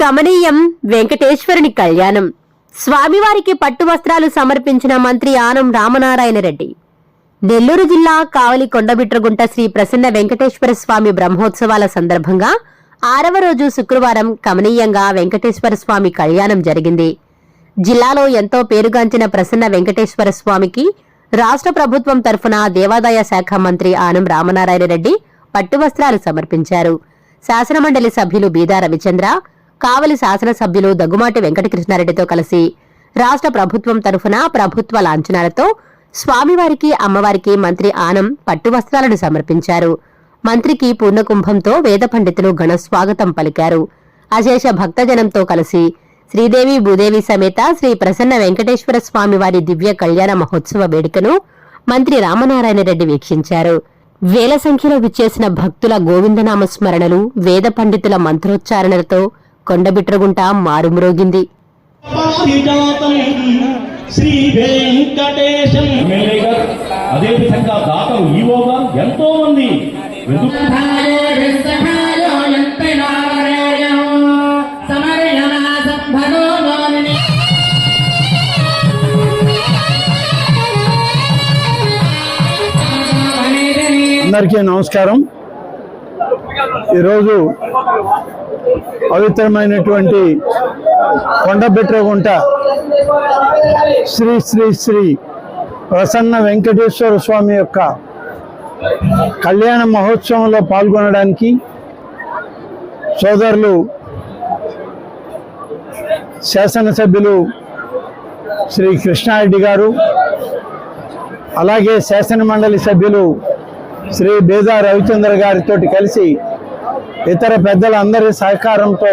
కమనీయం వెంకటేశ్వరుని కళ్యాణం. స్వామివారికి పట్టు వస్త్రాలు సమర్పించిన మంత్రి ఆనం రామనారాయణ రెడ్డి. నెల్లూరు జిల్లా కావలి కొండబిట్రగుంట శ్రీ ప్రసన్న వెంకటేశ్వర స్వామి బ్రహ్మోత్సవాల సందర్భంగా ఆరవ రోజు శుక్రవారం కమనీయంగా వెంకటేశ్వర స్వామి కళ్యాణం జరిగింది. జిల్లాలో ఎంతో పేరుగాంచిన ప్రసన్న వెంకటేశ్వర స్వామికి రాష్ట్ర ప్రభుత్వం తరఫున దేవాదాయ శాఖ మంత్రి ఆనం రామనారాయణ రెడ్డి పట్టు వస్త్రాలు సమర్పించారు. శాసనమండలి సభ్యులు బీదా రవిచంద్ర కావలి శాసనసభ్యులు దగ్గుమాటి వెంకటకృష్ణారెడ్డితో కలిసి రాష్ట్ర ప్రభుత్వం తరఫున ప్రభుత్వ లాంఛనాలతో స్వామివారికి అమ్మవారికి మంత్రి ఆనం పట్టు వస్త్రాలను సమర్పించారు. మంత్రికి పూర్ణకుంభంతో వేద పండితులు ఘన స్వాగతం పలికారు. అశేష భక్తజనంతో కలిసి శ్రీదేవి భూదేవి సమేత శ్రీ ప్రసన్న వెంకటేశ్వర స్వామి వారి దివ్య కళ్యాణ మహోత్సవ వేడుకను మంత్రి రామనారాయణ రెడ్డి వీక్షించారు. వేల సంఖ్యలో విచ్చేసిన భక్తుల గోవిందనామ స్మరణలు వేద పండితుల మంత్రోచ్చారణలతో కొండబిట్రగుంట మారుమ్రోగింది. శ్రీ వెంకటేశం అదేవిధంగా దాతలు ఎంతో మంది అందరికీ నమస్కారం. ఈరోజు పవిత్రమైనటువంటి కొండబెట్రగుంట శ్రీ శ్రీ శ్రీ ప్రసన్న వెంకటేశ్వర స్వామి యొక్క కళ్యాణ మహోత్సవంలో పాల్గొనడానికి సోదరులు శాసనసభ్యులు శ్రీ కృష్ణారెడ్డి గారు అలాగే శాసన మండలి సభ్యులు శ్రీ బేదా రవిచంద్ర గారితో కలిసి ఇతర పెద్దలందరి సహకారంతో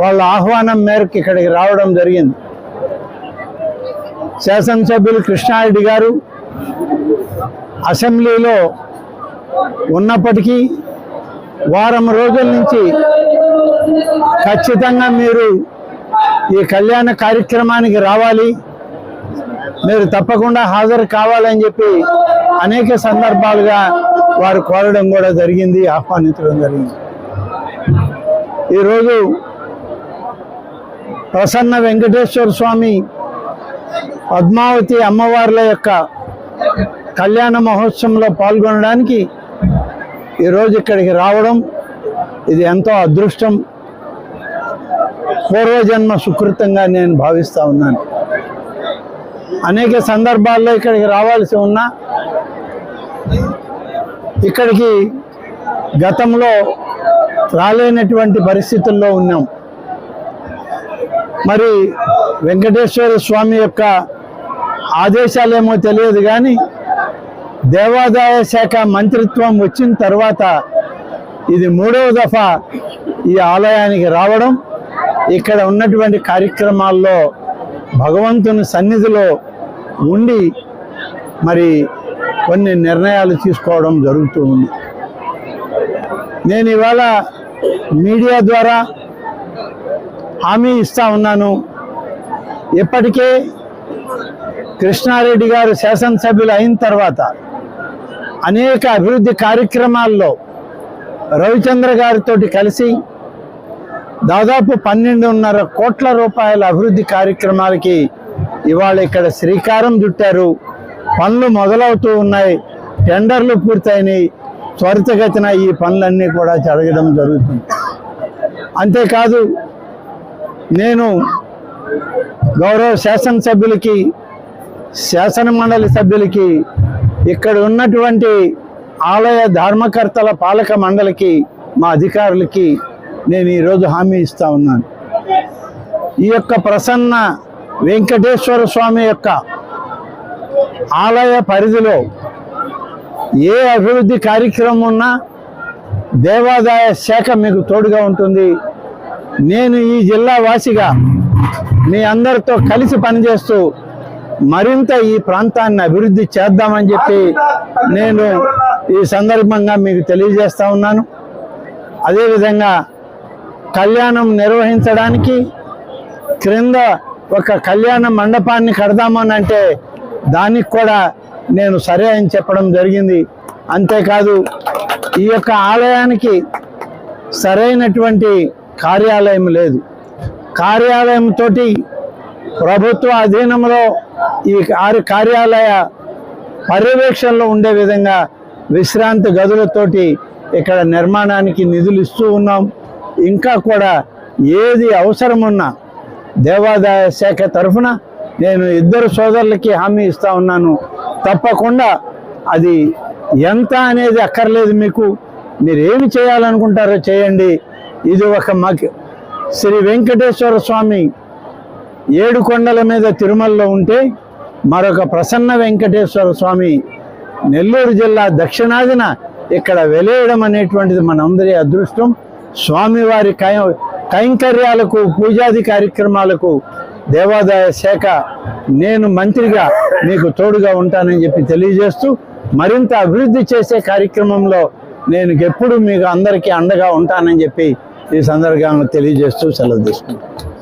వాళ్ళ ఆహ్వానం మేరకు ఇక్కడికి రావడం జరిగింది. శాసనసభ్యులు కృష్ణారెడ్డి గారు అసెంబ్లీలో ఉన్నప్పటికీ వారం రోజుల నుంచి ఖచ్చితంగా మీరు ఈ కళ్యాణ కార్యక్రమానికి రావాలి. మీరు తప్పకుండా హాజరు కావాలని చెప్పి అనేక సందర్భాలుగా వారు కోరడం కూడా జరిగింది ఆహ్వానించడం జరిగింది. ఈరోజు ప్రసన్న వెంకటేశ్వర స్వామి పద్మావతి అమ్మవార్ల యొక్క కళ్యాణ మహోత్సవంలో పాల్గొనడానికి ఈరోజు ఇక్కడికి రావడం ఇది ఎంతో అదృష్టం. పూర్వజన్మ సుకృతంగా నేను భావిస్తూ ఉన్నాను. అనేక సందర్భాల్లో ఇక్కడికి రావాల్సి ఉన్నా ఇక్కడికి గతంలో రాలేనటువంటి పరిస్థితుల్లో ఉన్నాం. మరి వెంకటేశ్వర స్వామి యొక్క ఆదేశాలేమో తెలియదు కానీ దేవాదాయ శాఖ మంత్రిత్వం వచ్చిన తర్వాత ఇది మూడవ దఫా ఈ ఆలయానికి రావడం ఇక్కడ ఉన్నటువంటి కార్యక్రమాల్లో భగవంతుని సన్నిధిలో ఉండి మరి కొన్ని నిర్ణయాలు తీసుకోవడం జరుగుతూ ఉంది. నేను ఇవాళ మీడియా ద్వారా హామీ ఇస్తా ఉన్నాను. ఇప్పటికే కృష్ణారెడ్డి గారు శాసనసభ్యులు అయిన తర్వాత అనేక అభివృద్ధి కార్యక్రమాల్లో రవిచంద్ర గారితో కలిసి దాదాపు పన్నెండున్నర కోట్ల రూపాయల అభివృద్ధి కార్యక్రమాలకి ఇవాళ ఇక్కడ శ్రీకారం చుట్టారు. పనులు మొదలవుతూ ఉన్నాయి. టెండర్లు పూర్తయినాయి. త్వరితగతిన ఈ పనులన్నీ కూడా జరగడం జరుగుతుంది. అంతేకాదు నేను గౌరవ శాసనసభ్యులకి శాసన మండలి సభ్యులకి ఇక్కడ ఉన్నటువంటి ఆలయ ధర్మకర్తల పాలక మండలికి మా అధికారులకి నేను ఈరోజు హామీ ఇస్తా ఉన్నాను. ఈ యొక్క ప్రసన్న వెంకటేశ్వర స్వామి యొక్క ఆలయ పరిధిలో ఏ అభివృద్ధి కార్యక్రమం ఉన్నా దేవాదాయ శాఖ మీకు తోడుగా ఉంటుంది. నేను ఈ జిల్లా వాసిగా మీ అందరితో కలిసి పనిచేస్తూ మరింత ఈ ప్రాంతాన్ని అభివృద్ధి చేద్దామని చెప్పి నేను ఈ సందర్భంగా మీకు తెలియజేస్తా ఉన్నాను. అదేవిధంగా కళ్యాణం నిర్వహించడానికి క్రింద ఒక కళ్యాణ మండపాన్ని కడదామని అంటే దానికి కూడా నేను సరే అని చెప్పడం జరిగింది. అంతేకాదు ఈ యొక్క ఆలయానికి సరైనటువంటి కార్యాలయం లేదు. కార్యాలయంతో ప్రభుత్వ అధీనంలో ఈ కార్యాలయ పర్యవేక్షణలో ఉండే విధంగా విశ్రాంతి గదులతోటి ఇక్కడ నిర్మాణానికి నిధులు ఇస్తూ ఉన్నాం. ఇంకా కూడా ఏది అవసరం ఉన్నా దేవాదాయ శాఖ తరఫున నేను ఇద్దరు సోదరులకి హామీ ఇస్తా ఉన్నాను. తప్పకుండా అది ఎంత అనేది అక్కర్లేదు మీకు. మీరు ఏమి చేయాలనుకుంటారో చేయండి. ఇది ఒక మక్ శ్రీ వెంకటేశ్వర స్వామి ఏడు కొండల మీద తిరుమలలో ఉంటే మరొక ప్రసన్న వెంకటేశ్వర స్వామి నెల్లూరు జిల్లా దక్షిణాదిన ఇక్కడ వెలేయడం అనేటువంటిది మనందరి అదృష్టం. స్వామివారి కై కైంకర్యాలకు పూజాది కార్యక్రమాలకు దేవాదాయ శాఖ నేను మంత్రిగా మీకు తోడుగా ఉంటానని చెప్పి తెలియజేస్తూ మరింత అభివృద్ధి చేసే కార్యక్రమంలో నేను ఎప్పుడు మీకు అందరికీ అండగా ఉంటానని చెప్పి ఈ సందర్భంగా తెలియజేస్తూ సెలవు తీసుకుంటాను